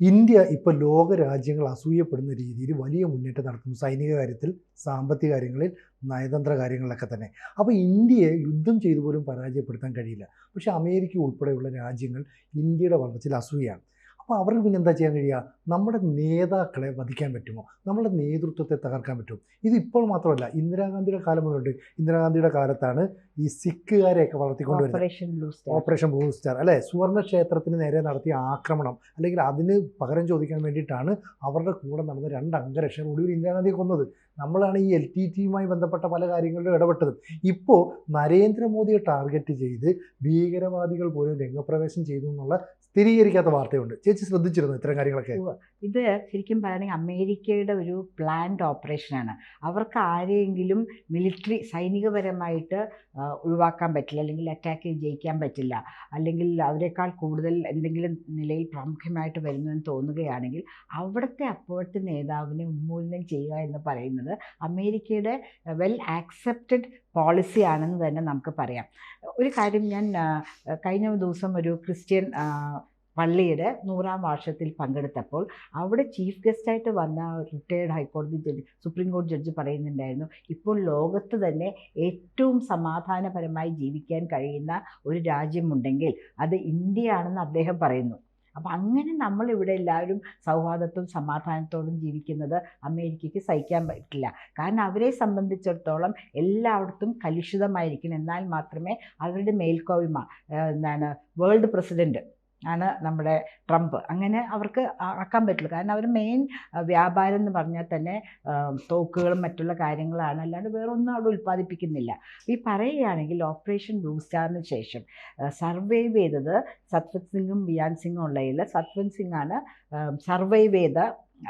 India ഇപ്പോൾ ലോക രാജ്യങ്ങൾ അസൂയപ്പെടുന്ന രീതിയിൽ വലിയ മുന്നേറ്റം നടത്തുന്നു. സൈനിക കാര്യത്തിൽ സാമ്പത്തിക കാര്യങ്ങളിൽ നയതന്ത്ര കാര്യങ്ങളിലൊക്കെ തന്നെ. അപ്പോൾ ഇന്ത്യയെ യുദ്ധം ചെയ്തു പോലും പരാജയപ്പെടുത്താൻ കഴിയില്ല. പക്ഷേ അമേരിക്ക ഉൾപ്പെടെയുള്ള രാജ്യങ്ങൾ ഇന്ത്യയുടെ വളർച്ചയിൽ അസൂയാണ് അപ്പോൾ അവർക്ക് പിന്നെ എന്താ ചെയ്യാൻ കഴിയുക? നമ്മുടെ നേതാക്കളെ വധിക്കാൻ പറ്റുമോ? നമ്മുടെ നേതൃത്വത്തെ തകർക്കാൻ പറ്റുമോ? ഇത് ഇപ്പോൾ മാത്രമല്ല ഇന്ദിരാഗാന്ധിയുടെ കാലം മുതലുണ്ട്. ഇന്ദിരാഗാന്ധിയുടെ കാലത്താണ് ഈ സിഖുകാരെയൊക്കെ blue star operation blue star അല്ലെ? സുവർണ ക്ഷേത്രത്തിന് നേരെ നടത്തിയ ആക്രമണം അല്ലെങ്കിൽ അതിന് പകരം ചോദിക്കാൻ വേണ്ടിയിട്ടാണ് അവരുടെ കൂടെ നടന്ന രണ്ട് അംഗരക്ഷകർ ഒടുവിൽ ഇന്ദിരാഗാന്ധിയെ കൊന്നത്. നമ്മളാണ് ഈ എൽ ടി ടിയുമായി ബന്ധപ്പെട്ട പല കാര്യങ്ങളിലും ഇടപെട്ടത്. ഇപ്പോൾ നരേന്ദ്രമോദിയെ ടാർഗറ്റ് ചെയ്ത് ഭീകരവാദികൾ പോലും രംഗപ്രവേശം ചെയ്തു എന്നുള്ള സ്ഥിരീകരിക്കാത്ത വാർത്തയുണ്ട്. ചേച്ചി ശ്രദ്ധിച്ചിരുന്നു ഇത്തരം കാര്യങ്ങളൊക്കെ? ഇത് ശരിക്കും പറയുകയാണെങ്കിൽ അമേരിക്കയുടെ ഒരു പ്ലാൻഡ് ഓപ്പറേഷനാണ് അവർക്ക് ആരെയെങ്കിലും മിലിറ്ററി സൈനികപരമായിട്ട് ഒഴിവാക്കാൻ പറ്റില്ല അല്ലെങ്കിൽ അറ്റാക്ക് ജയിക്കാൻ പറ്റില്ല അല്ലെങ്കിൽ അവരെക്കാൾ കൂടുതൽ എന്തെങ്കിലും നിലയിൽ പ്രാമുഖ്യമായിട്ട് വരുന്നതെന്ന് തോന്നുകയാണെങ്കിൽ അവിടുത്തെ അപ്പോഴത്തെ നേതാവിനെ ഉന്മൂലനം ചെയ്യുക എന്ന് പറയുന്നത് അമേരിക്കയുടെ വെൽ ആക്സെപ്റ്റഡ് പോളിസി ആണെന്ന് തന്നെ നമുക്ക് പറയാം. ഒരു കാര്യം ഞാൻ കഴിഞ്ഞ ദിവസം ഒരു ക്രിസ്ത്യൻ പള്ളിയുടെ നൂറാം വർഷത്തിൽ പങ്കെടുത്തപ്പോൾ അവിടെ ചീഫ് ഗസ്റ്റായിട്ട് വന്ന റിട്ടയേർഡ് ഹൈക്കോടതി ജഡ്ജി സുപ്രീം കോടതി ജഡ്ജി പറയുന്നുണ്ടായിരുന്നു ഇപ്പോൾ ലോകത്ത് തന്നെ ഏറ്റവും സമാധാനപരമായി ജീവിക്കാൻ കഴിയുന്ന ഒരു രാജ്യമുണ്ടെങ്കിൽ അത് ഇന്ത്യയാണെന്ന് അദ്ദേഹം പറയുന്നു. അപ്പം അങ്ങനെ നമ്മളിവിടെ എല്ലാവരും സൗഹാർദ്ദത്തോടും സമാധാനത്തോടും ജീവിക്കുന്നത് അമേരിക്കയ്ക്ക് സഹിക്കാൻ പറ്റില്ല. കാരണം അവരെ സംബന്ധിച്ചിടത്തോളം എല്ലായിടത്തും കലുഷിതമായിരിക്കണം എന്നാൽ മാത്രമേ അവരുടെ മേൽക്കോയ്മ എന്താണ് വേൾഡ് പ്രസിഡന്റ് ആണ് നമ്മുടെ ട്രംപ്. അങ്ങനെ അവർക്ക് ആക്കാൻ പറ്റില്ല. കാരണം അവർ മെയിൻ വ്യാപാരം എന്ന് പറഞ്ഞാൽ തന്നെ തോക്കുകളും മറ്റുള്ള കാര്യങ്ങളാണ്. അല്ലാണ്ട് വേറൊന്നും അവിടെ ഉൽപ്പാദിപ്പിക്കുന്നില്ല. ഈ പറയുകയാണെങ്കിൽ ഓപ്പറേഷൻ ബ്ലൂ സ്റ്റാറിന് ശേഷം സർവൈവ് ചെയ്തത് സത്വത് സിംഗും ബിയാൻ സിംഗും ഉള്ളതിൽ സത്വൻ സിംഗാണ് സർവൈവ് ചെയ്ത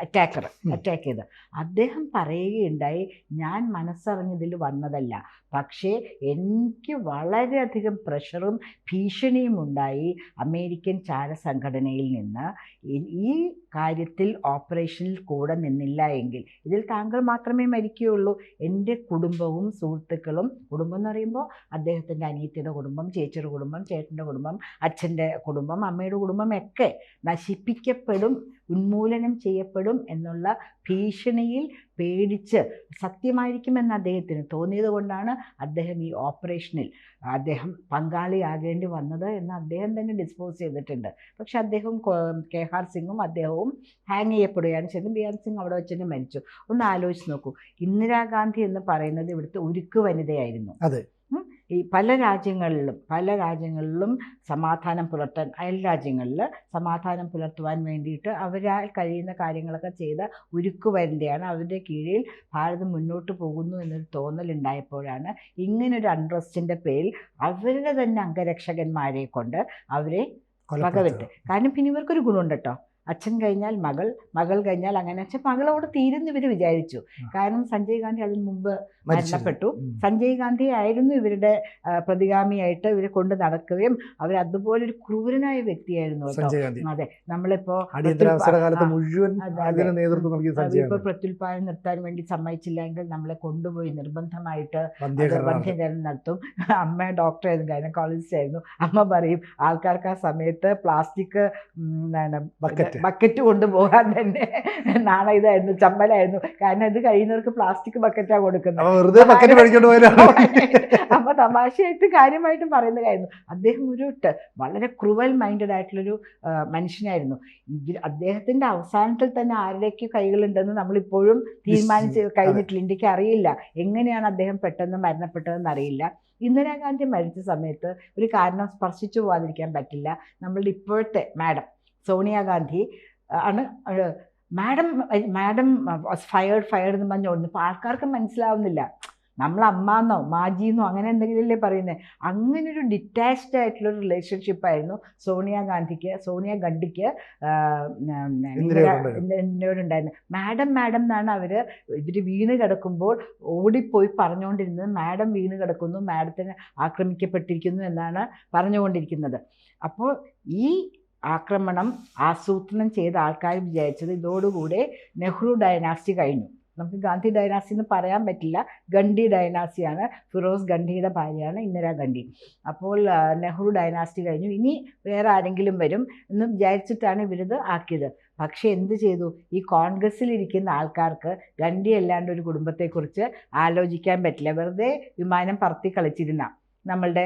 അറ്റാക്കർ അറ്റാക്ക് ചെയ്ത്. അദ്ദേഹം പറയുകയുണ്ടായി ഞാൻ മനസ്സറിഞ്ഞതിൽ വന്നതല്ല. പക്ഷേ എനിക്ക് വളരെയധികം പ്രഷറും ഭീഷണിയും ഉണ്ടായി. അമേരിക്കൻ ചാര സംഘടനയിൽ നിന്ന് ഈ- ഈ കാര്യത്തിൽ ഓപ്പറേഷനിൽ കൂടെ നിന്നില്ല എങ്കിൽ ഇതിൽ താങ്കൾ മാത്രമേ മരിക്കുകയുള്ളൂ. എന്റെ കുടുംബവും സുഹൃത്തുക്കളും കുടുംബം എന്ന് പറയുമ്പോൾ അദ്ദേഹത്തിന്റെ അനിയത്തിയുടെ കുടുംബം ചേച്ചിയുടെ കുടുംബം ചേട്ടന്റെ കുടുംബം അച്ഛന്റെ കുടുംബം അമ്മയുടെ കുടുംബം ഒക്കെ നശിപ്പിക്കപ്പെടും ഉന്മൂലനം ചെയ്യപ്പെടും എന്നുള്ള ഭീഷണിയിൽ പേടിച്ച് സത്യമായിരിക്കുമെന്ന് അദ്ദേഹത്തിന് തോന്നിയത് കൊണ്ടാണ് അദ്ദേഹം ഈ ഓപ്പറേഷനിൽ അദ്ദേഹം പങ്കാളിയാകേണ്ടി വന്നത് എന്ന് അദ്ദേഹം തന്നെ ഡിസ്പോസ് ചെയ്തിട്ടുണ്ട്. പക്ഷെ അദ്ദേഹം കെ ആർ. സിംഗും അദ്ദേഹവും ഹാങ് ചെയ്യപ്പെടുകയാണ് ചെയ്തത്. ആർ. സിംഗ് അവിടെ വെച്ച് തന്നെ മരിച്ചു. ഒന്ന് ആലോചിച്ച് നോക്കൂ. ഇന്ദിരാഗാന്ധി എന്ന് പറയുന്നത് ഇവിടുത്തെ ഉരുക്ക് വനിതയായിരുന്നു. അതെ. ഈ പല രാജ്യങ്ങളിലും പല രാജ്യങ്ങളിലും സമാധാനം പുലർത്താൻ അയൽ രാജ്യങ്ങളിൽ സമാധാനം പുലർത്തുവാൻ വേണ്ടിയിട്ട് അവരാൽ കഴിയുന്ന കാര്യങ്ങളൊക്കെ ചെയ്ത ഉരുക്കുവരന്റെയാണ് അവരുടെ കീഴിൽ ഭാരതം മുന്നോട്ട് പോകുന്നു എന്നൊരു തോന്നലുണ്ടായപ്പോഴാണ് ഇങ്ങനൊരു അൺട്രസ്റ്റിന്റെ പേരിൽ അവരുടെ തന്നെ അംഗരക്ഷകന്മാരെ കൊണ്ട് അവരെ വകവെട്ട്. കാരണം പിന്നെ ഇവർക്കൊരു ഗുണമുണ്ട് കേട്ടോ അച്ഛൻ കഴിഞ്ഞാൽ മകൾ മകൾ കഴിഞ്ഞാൽ അങ്ങനെ. അച്ഛൻ മകളോട് തീരുന്നു ഇവർ വിചാരിച്ചു. കാരണം സഞ്ജയ് ഗാന്ധി അതിന് മുമ്പ്. മരണപ്പെട്ടു. സഞ്ജയ് ഗാന്ധി ആയിരുന്നു ഇവരുടെ പ്രതിഗാമിയായിട്ട് ഇവരെ കൊണ്ട് നടക്കുകയും അവർ അതുപോലെ ഒരു ക്രൂരനായ വ്യക്തിയായിരുന്നു അതെ. നമ്മളിപ്പോ മുഴുവൻ ഇപ്പൊ പ്രത്യുൽപാദനം നിർത്താൻ വേണ്ടി സമ്മതിച്ചില്ലെങ്കിൽ നമ്മളെ കൊണ്ടുപോയി നിർബന്ധമായിട്ട് ബന്ധ്യകരണം നടത്തും. അമ്മ ഡോക്ടർ ആയിരുന്നു ഗൈനക്കോളജിസ്റ്റ് ആയിരുന്നു. അമ്മ പറയും ആൾക്കാർക്ക് ആ സമയത്ത് പ്ലാസ്റ്റിക് ബക്കറ്റ് ബക്കറ്റ് കൊണ്ടുപോകാൻ തന്നെ നാണ ഇതായിരുന്നു ചമ്മലായിരുന്നു. കാരണം ഇത് കഴിയുന്നവർക്ക് പ്ലാസ്റ്റിക് ബക്കറ്റാണ് കൊടുക്കുന്നത്. അപ്പൊ വെറുതെ ബക്കറ്റ് മേടിച്ചോണ്ട് അപ്പൊ തമാശയായിട്ട് കാര്യമായിട്ടും പറയുന്നതായിരുന്നു. അദ്ദേഹം ഒരു വളരെ ക്രൂവൽ മൈൻഡഡ് ആയിട്ടുള്ളൊരു മനുഷ്യനായിരുന്നു. അദ്ദേഹത്തിന്റെ അവസാനത്തിൽ തന്നെ ആരുടെയൊക്കെ കൈകളുണ്ടെന്ന് നമ്മളിപ്പോഴും തീരുമാനിച്ച്. കഴിഞ്ഞിട്ടില്ല. ഇന്ത്യയ്ക്ക് അറിയില്ല. എങ്ങനെയാണ് അദ്ദേഹം പെട്ടെന്ന് മരണപ്പെട്ടതെന്ന് അറിയില്ല. ഇന്ദിരാഗാന്ധി മരിച്ച സമയത്ത് ഒരു കാരണം സ്പർശിച്ചു പോകാതിരിക്കാൻ പറ്റില്ല. നമ്മളുടെ ഇപ്പോഴത്തെ മാഡം സോണിയാഗാന്ധി ആണ് മാഡം മാഡം ഫയർഡ് ഫയർഡ് എന്ന് പറഞ്ഞു ഓടുന്നു. അപ്പോൾ ആൾക്കാർക്ക് മനസ്സിലാവുന്നില്ല. നമ്മൾ അമ്മാന്നോ മാജിന്നോ അങ്ങനെ എന്തെങ്കിലുമല്ലേ പറയുന്നത് അങ്ങനെ ഒരു ഡിറ്റാച്ച്ഡ് ആയിട്ടുള്ള ഒരു റിലേഷൻഷിപ്പ് ആയിരുന്നു സോണിയാഗാന്ധിക്ക് സോണിയ ഗാന്ധിക്ക് ഇന്ദിരയോടുണ്ടായിരുന്നു. ഇന്ദിരയോടുണ്ടായിരുന്നത് മാഡം മാഡം എന്നാണ് അവർ ഇവർ വീണ് കിടക്കുമ്പോൾ ഓടിപ്പോയി പറഞ്ഞുകൊണ്ടിരുന്നത്. മാഡം വീണ് കിടക്കുന്നു മാഡത്തിന് ആക്രമിക്കപ്പെട്ടിരിക്കുന്നു എന്നാണ് പറഞ്ഞുകൊണ്ടിരിക്കുന്നത്. അപ്പോൾ ഈ ആക്രമണം ആസൂത്രണം ചെയ്ത ആൾക്കാർ വിചാരിച്ചത് ഇതോടുകൂടെ നെഹ്റു ഡൈനാസ്റ്റി കഴിഞ്ഞു. നമുക്ക് ഗാന്ധി ഡൈനാസി എന്ന് പറയാൻ പറ്റില്ല. ഗണ്ഡി ഡൈനാസിയാണ് ഫിറോസ് ഗണ്ഡിയുടെ ഭാര്യയാണ് ഇന്ദിരാ ഗണ്ഡി അപ്പോൾ നെഹ്റു ഡൈനാസ്റ്റി കഴിഞ്ഞു. ഇനി വേറെ ആരെങ്കിലും വരും എന്ന് വിചാരിച്ചിട്ടാണ് ഇവരിത് ആക്കിയത്. പക്ഷേ എന്ത് ചെയ്തു? ഈ കോൺഗ്രസ്സിലിരിക്കുന്ന ആൾക്കാർക്ക് ഗണ്ഡി അല്ലാണ്ട് ഒരു കുടുംബത്തെക്കുറിച്ച് ആലോചിക്കാൻ പറ്റില്ല. വെറുതെ വിമാനം പറത്തി കളിച്ചിരുന്ന നമ്മളുടെ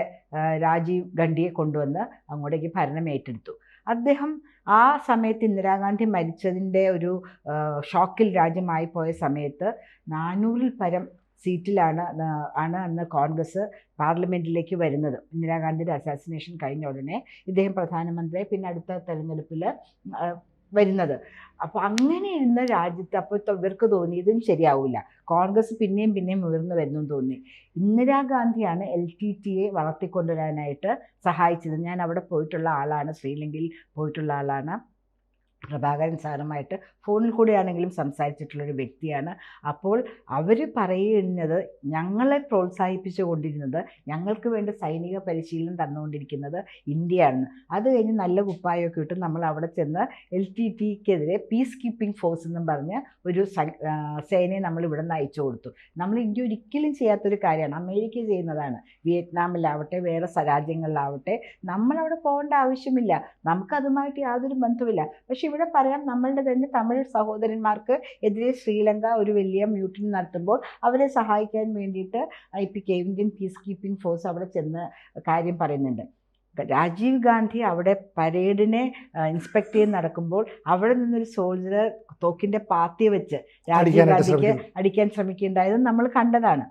രാജീവ് ഗണ്ഡിയെ കൊണ്ടുവന്ന് അങ്ങോട്ടേക്ക് ഭരണം ഏറ്റെടുത്തു. അദ്ദേഹം ആ സമയത്ത് ഇന്ദിരാഗാന്ധി മരിച്ചതിന്റെ ഒരു ഷോക്കിൽ രാജ്യമായി പോയ സമയത്ത് നാനൂറിൽ പരം സീറ്റിലാണ് ആണ് അന്ന് കോൺഗ്രസ് പാർലമെന്റിലേക്ക് വരുന്നത്. ഇന്ദിരാഗാന്ധിയുടെ അസാസിനേഷൻ കഴിഞ്ഞ ഉടനെ ഇദ്ദേഹം പ്രധാനമന്ത്രിയെ പിന്നെ അടുത്ത തെരഞ്ഞെടുപ്പിൽ വരുന്നത്. അപ്പോൾ അങ്ങനെ ഇരുന്ന രാജ്യത്ത് അപ്പോൾ ഇവർക്ക് തോന്നി ഇതും ശരിയാവില്ല കോൺഗ്രസ് പിന്നെയും പിന്നെയും ഉയർന്നു വരുന്നു തോന്നി. ഇന്ദിരാഗാന്ധിയാണ് എൽ ടി ടിയെ വളർത്തിക്കൊണ്ടുവരാനായിട്ട് സഹായിച്ചത്. ഞാൻ അവിടെ പോയിട്ടുള്ള ആളാണ് ശ്രീലങ്കയിൽ പോയിട്ടുള്ള ആളാണ്. പ്രഭാകരൻ സാറുമായിട്ട് ഫോണിൽ കൂടെയാണെങ്കിലും സംസാരിച്ചിട്ടുള്ളൊരു വ്യക്തിയാണ്. അപ്പോൾ അവർ പറയുന്നത് ഞങ്ങളെ പ്രോത്സാഹിപ്പിച്ചു കൊണ്ടിരുന്നത് ഞങ്ങൾക്ക് വേണ്ട സൈനിക പരിശീലനം തന്നുകൊണ്ടിരിക്കുന്നത് ഇന്ത്യയാണ്. അത് കഴിഞ്ഞ് നല്ല കുപ്പായമൊക്കെ ഇട്ട് നമ്മൾ അവിടെ ചെന്ന് എൽ ടി ടിക്കെതിരെ പീസ് കീപ്പിംഗ് ഫോഴ്സ് എന്നും പറഞ്ഞ് ഒരു സേനയെ നമ്മൾ ഇവിടെ നിന്ന് അയച്ചു കൊടുത്തു. നമ്മൾ ഇന്ത്യ ഒരിക്കലും ചെയ്യാത്തൊരു കാര്യമാണ്. അമേരിക്ക ചെയ്യുന്നതാണ്. വിയറ്റ്നാമിലാവട്ടെ വേറെ രാജ്യങ്ങളിലാവട്ടെ നമ്മളവിടെ പോകേണ്ട ആവശ്യമില്ല. നമുക്കതുമായിട്ട് യാതൊരു ബന്ധമില്ല പക്ഷെ ഇവിടെ പറയാം നമ്മളുടെ തന്നെ തമിഴ് സഹോദരന്മാർക്ക് എതിരെ ശ്രീലങ്ക ഒരു വലിയ മ്യൂട്ടിൻ നടത്തുമ്പോൾ അവരെ സഹായിക്കാൻ വേണ്ടിയിട്ട് I P K Indian peacekeeping force അവിടെ ചെന്ന് കാര്യം പറയുന്നുണ്ട്. രാജീവ് ഗാന്ധി അവിടെ പരേഡിനെ ഇൻസ്പെക്ട് ചെയ്ത് നടക്കുമ്പോൾ അവിടെ നിന്നൊരു സോൾജർ തോക്കിന്റെ പാത്തി വെച്ച് രാജീവ് ഗാന്ധിക്ക് അടിക്കാൻ ശ്രമിക്കുകയുണ്ടായത് നമ്മൾ കണ്ടതാണ്.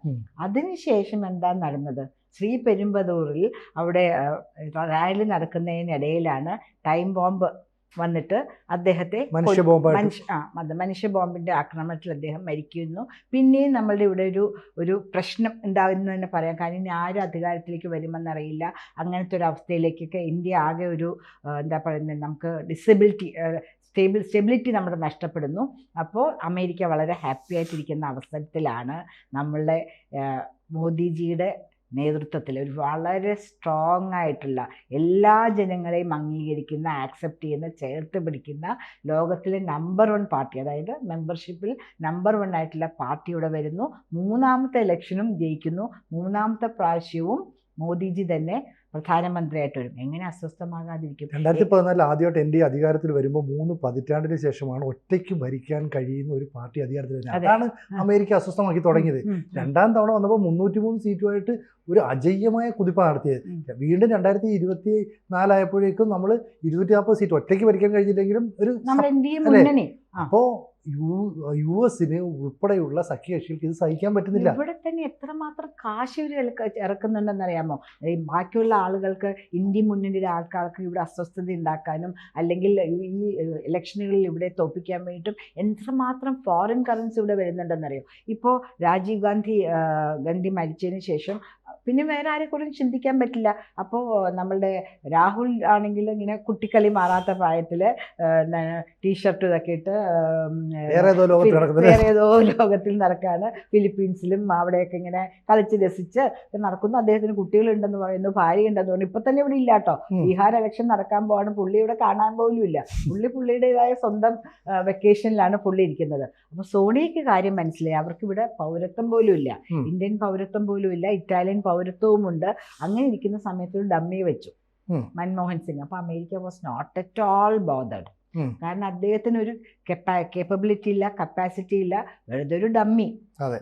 അതിനുശേഷം എന്താ നടന്നത്? ശ്രീ പെരുമ്പതൂറിൽ അവിടെ റാലി നടക്കുന്നതിനിടയിലാണ് ടൈം ബോംബ് വന്നിട്ട് അദ്ദേഹത്തെ മനുഷ്യ ആ അത് മനുഷ്യ ബോംബിന്റെ ആക്രമണത്തിൽ അദ്ദേഹം മരിക്കുന്നു. പിന്നെയും നമ്മളുടെ ഇവിടെ ഒരു ഒരു പ്രശ്നം ഉണ്ടാകുന്നു തന്നെ പറയാം. കാരണം ഇനി ആരും അധികാരത്തിലേക്ക് വരുമെന്നറിയില്ല. അങ്ങനത്തെ ഒരു അവസ്ഥയിലേക്കൊക്കെ ഇന്ത്യ ആകെ ഒരു എന്താ പറയുന്നത് നമുക്ക് ഡിസബിലിറ്റി സ്റ്റേബിൾ സ്റ്റെബിലിറ്റി നമ്മുടെ നഷ്ടപ്പെടുന്നു. അപ്പോൾ അമേരിക്ക വളരെ ഹാപ്പി ആയിട്ടിരിക്കുന്ന അവസരത്തിലാണ് നമ്മളുടെ മോദിജിയുടെ നേതൃത്വത്തിൽ ഒരു വളരെ സ്ട്രോങ് ആയിട്ടുള്ള എല്ലാ ജനങ്ങളെയും അംഗീകരിക്കുന്ന ആക്സെപ്റ്റ് ചെയ്യുന്ന ചേർത്ത് പിടിക്കുന്ന ലോകത്തിലെ നമ്പർ വൺ പാർട്ടി അതായത് മെമ്പർഷിപ്പിൽ നമ്പർ വൺ ആയിട്ടുള്ള പാർട്ടിയുടെ വരുന്നു. മൂന്നാമത്തെ ഇലക്ഷനും ജയിക്കുന്നു. മൂന്നാമത്തെ പ്രാവശ്യവും മോദിജി തന്നെ പ്രധാനമന്ത്രിയായിട്ട് വരും എങ്ങനെ അസ്വസ്ഥമാകാതിരിക്കും? രണ്ടായിരത്തി പതിനാലിൽ ആദ്യമായിട്ട് എൻ അധികാരത്തിൽ വരുമ്പോൾ മൂന്ന് പതിറ്റാണ്ടിന് ശേഷമാണ് ഒറ്റയ്ക്ക് ഭരിക്കാൻ കഴിയുന്ന ഒരു പാർട്ടി അധികാരത്തിൽ വരുന്നത്. അതാണ് അമേരിക്ക അസ്വസ്ഥമാക്കി തുടങ്ങിയത്. രണ്ടാം തവണ വന്നപ്പോൾ മുന്നൂറ്റി മൂന്ന് സീറ്റുമായിട്ട് ഒരു അജയ്യമായ കുതിപ്പ് നടത്തിയത്. വീണ്ടും രണ്ടായിരത്തി ഇരുപത്തി നാലായപ്പോഴേക്കും നമ്മൾ ഇരുന്നൂറ്റി നാൽപ്പത് സീറ്റ് ഒറ്റയ്ക്ക് ഭരിക്കാൻ കഴിഞ്ഞില്ലെങ്കിലും ഒരു. അപ്പോൾ യു യു എസിന് ഉൾപ്പെടെയുള്ള സഖ്യകക്ഷികൾക്ക് ഇത് സഹിക്കാൻ പറ്റുന്നില്ല. ഇവിടെ തന്നെ എത്രമാത്രം കാശ് ഇവർ ഇറക്കുന്നുണ്ടെന്നറിയാമോ? ഈ ബാക്കിയുള്ള ആളുകൾക്ക് ഇന്ത്യ മുന്നണിയുടെ ആൾക്കാർക്ക് ഇവിടെ അസ്വസ്ഥത ഉണ്ടാക്കാനും അല്ലെങ്കിൽ ഈ ഇലക്ഷനുകളിൽ ഇവിടെ തോപ്പിക്കാൻ വേണ്ടിയിട്ടും എത്രമാത്രം ഫോറിൻ കറൻസി ഇവിടെ വരുന്നുണ്ടെന്നറിയോ? ഇപ്പോൾ രാജീവ് ഗാന്ധി ഗാന്ധി മരിച്ചതിന് ശേഷം പിന്നെ വേറെ ആരെക്കുറിച്ചും ചിന്തിക്കാൻ പറ്റില്ല. അപ്പോൾ നമ്മളുടെ രാഹുൽ ആണെങ്കിൽ ഇങ്ങനെ കുട്ടിക്കളി മാറാത്ത പ്രായത്തിൽ ടീഷർട്ട് ഇതൊക്കെ ഇട്ട് വേറെ ഏതോ ലോകത്തിൽ നടക്കാണ്. ഫിലിപ്പീൻസിലും അവിടെയൊക്കെ ഇങ്ങനെ കളിച്ച് രസിച്ച് നടക്കുന്നു. അദ്ദേഹത്തിന് കുട്ടികളുണ്ടെന്ന് പറയുന്നു ഭാര്യ ഉണ്ടെന്ന് പറയുന്നു. ഇപ്പൊ തന്നെ ഇവിടെ ഇല്ല കേട്ടോ. ബീഹാർ ഇലക്ഷൻ നടക്കാൻ പോവാണ്. പുള്ളി ഇവിടെ കാണാൻ പോലും ഇല്ല. പുള്ളി പുള്ളിയുടേതായ സ്വന്തം വെക്കേഷനിലാണ് പുള്ളി ഇരിക്കുന്നത്. അപ്പൊ സോണിയക്ക് കാര്യം മനസ്സിലായി. അവർക്ക് ഇവിടെ പൗരത്വം പോലും ഇല്ല. ഇന്ത്യൻ പൗരത്വം പോലും ഇല്ല. ഇറ്റാലിയൻ പൗരത്വവുമുണ്ട്. അങ്ങനെ ഇരിക്കുന്ന സമയത്ത് ഒരു ഡമ്മി വെച്ചു. മൻമോഹൻ സിംഗ്. അപ്പൊ America was not at all bothered കാരണം അദ്ദേഹത്തിന് ഒരു കേപ്പബിലിറ്റി ഇല്ല കപ്പാസിറ്റി ഇല്ല. വെറുതെ ഒരു ഡമ്മി.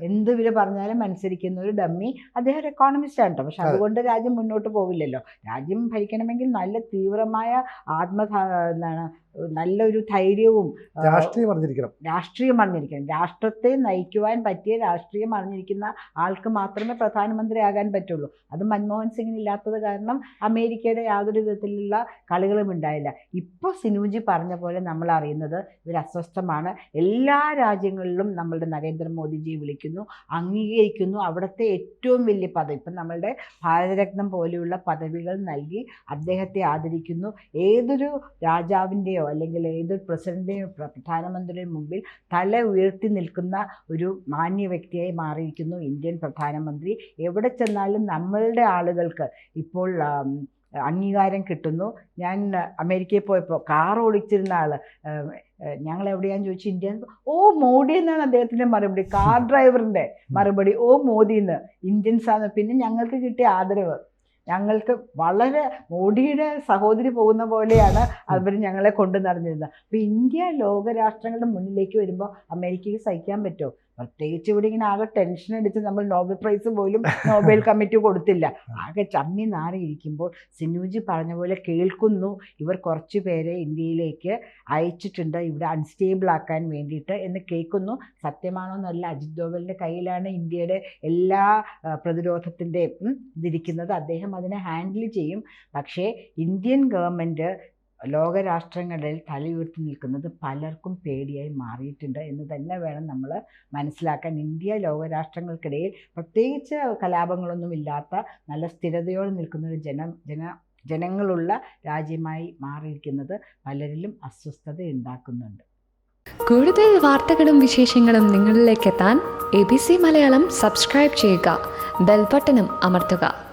എന്ത് ഇവർ പറഞ്ഞാലും അനുസരിക്കുന്ന ഒരു ഡമ്മി അദ്ദേഹം ഒരു എക്കോണമിസ്റ്റ് ആണ് കേട്ടോ പക്ഷെ അതുകൊണ്ട് രാജ്യം മുന്നോട്ട് പോവില്ലല്ലോ. രാജ്യം ഭരിക്കണമെങ്കിൽ നല്ല തീവ്രമായ ആത്മ എന്താണ് നല്ലൊരു ധൈര്യവും രാഷ്ട്രീയം അറിഞ്ഞിരിക്കണം. രാഷ്ട്രീയം അറിഞ്ഞിരിക്കണം. രാഷ്ട്രത്തെ നയിക്കുവാൻ പറ്റിയ രാഷ്ട്രീയം അറിഞ്ഞിരിക്കുന്ന ആൾക്ക് മാത്രമേ പ്രധാനമന്ത്രി ആകാൻ പറ്റുള്ളൂ. അത് മൻമോഹൻ സിംഗിന് ഇല്ലാത്തത് കാരണം അമേരിക്കയുടെ യാതൊരു വിധത്തിലുള്ള കളികളും ഉണ്ടായില്ല. ഇപ്പോൾ സിനുജി പറഞ്ഞ പോലെ നമ്മൾ അറിയുന്നത് ഇവർ അസ്വസ്ഥമാണ്. എല്ലാ രാജ്യങ്ങളിലും നമ്മളുടെ നരേന്ദ്രമോദിജിയെ വിളിക്കുന്നു അംഗീകരിക്കുന്നു. അവിടുത്തെ ഏറ്റവും വലിയ പദവി ഇപ്പം നമ്മളുടെ ഭാരതരത്നം പോലെയുള്ള പദവികൾ നൽകി അദ്ദേഹത്തെ ആദരിക്കുന്നു. ഏതൊരു രാജാവിന്റെയോ അല്ലെങ്കിൽ ഏതൊരു പ്രസിഡന്റിന്റെയോ പ്രധാനമന്ത്രിയുടെ മുമ്പിൽ തല ഉയർത്തി നിൽക്കുന്ന ഒരു മാന്യ വ്യക്തിയായി മാറിയിരിക്കുന്നു ഇന്ത്യൻ പ്രധാനമന്ത്രി. എവിടെ ചെന്നാലും നമ്മളുടെ ആളുകൾക്ക് ഇപ്പോൾ അംഗീകാരം കിട്ടുന്നു. ഞാൻ അമേരിക്കയിൽ പോയപ്പോൾ കാർ ഓടിച്ചിരുന്ന ഏഹ്, ഞങ്ങൾ എവിടെയാന്ന് ചോദിച്ചു ഇന്ത്യ ഓ മോഡി എന്നാണ് അദ്ദേഹത്തിന്റെ മറുപടി. കാർ ഡ്രൈവറിന്റെ മറുപടി ഓ മോദി എന്ന്. ഇന്ത്യൻസ് ആണ് പിന്നെ ഞങ്ങൾക്ക് കിട്ടിയ ആദരവ്. ഞങ്ങൾക്ക് വളരെ മോഡിയുടെ സഹോദരി പോകുന്ന പോലെയാണ് അവർ ഞങ്ങളെ കൊണ്ടു നടന്നിരുന്നത്. അപ്പോൾ ഇന്ത്യ ലോകരാഷ്ട്രങ്ങളുടെ മുന്നിലേക്ക് വരുമ്പോൾ അമേരിക്കയ്ക്ക് സഹിക്കാൻ പറ്റുമോ? പ്രത്യേകിച്ച് ഇവിടെ ഇങ്ങനെ ആകെ ടെൻഷൻ അടിച്ച് നമ്മൾ നോബൽ പ്രൈസ് പോലും നോബൽ കമ്മിറ്റി കൊടുത്തില്ല. ആകെ ചമ്മി നാറിയിരിക്കുമ്പോൾ സിനുജി പറഞ്ഞ പോലെ കേൾക്കുന്നു. ഇവർ കുറച്ച് പേരെ ഇന്ത്യയിലേക്ക് അയച്ചിട്ടുണ്ട്. ഇവിടെ അൺസ്റ്റേബിൾ ആക്കാൻ വേണ്ടിയിട്ട് എന്ന് കേൾക്കുന്നു. സത്യമാണോ എന്നല്ല. അജിത് ഡോവലിന്റെ കയ്യിലാണ് ഇന്ത്യയുടെ എല്ലാ പ്രതിരോധത്തിന്റെയും ഇതിരിക്കുന്നത്. അദ്ദേഹം അതിനെ ഹാൻഡിൽ ചെയ്യും. പക്ഷേ ഇന്ത്യൻ ഗവൺമെന്റ് ലോകരാഷ്ട്രങ്ങളിൽ തലയുയർത്തി നിൽക്കുന്നത് പലർക്കും പേടിയായി മാറിയിട്ടുണ്ട് എന്ന് തന്നെ വേണം നമ്മൾ മനസ്സിലാക്കാൻ. ഇന്ത്യ ലോകരാഷ്ട്രങ്ങൾക്കിടയിൽ പ്രത്യേകിച്ച് കലാപങ്ങളൊന്നും ഇല്ലാത്ത നല്ല സ്ഥിരതയോടെ നിൽക്കുന്ന ഒരു ജന ജന ജനങ്ങളുള്ള രാജ്യമായി മാറിയിരിക്കുന്നത് പലരിലും അസ്വസ്ഥത ഉണ്ടാക്കുന്നുണ്ട്. കൂടുതൽ വാർത്തകളും വിശേഷങ്ങളും നിങ്ങളിലേക്ക് എത്താൻ A B C Malayalam subscribe ചെയ്യുക ബെൽബട്ടനും അമർത്തുക.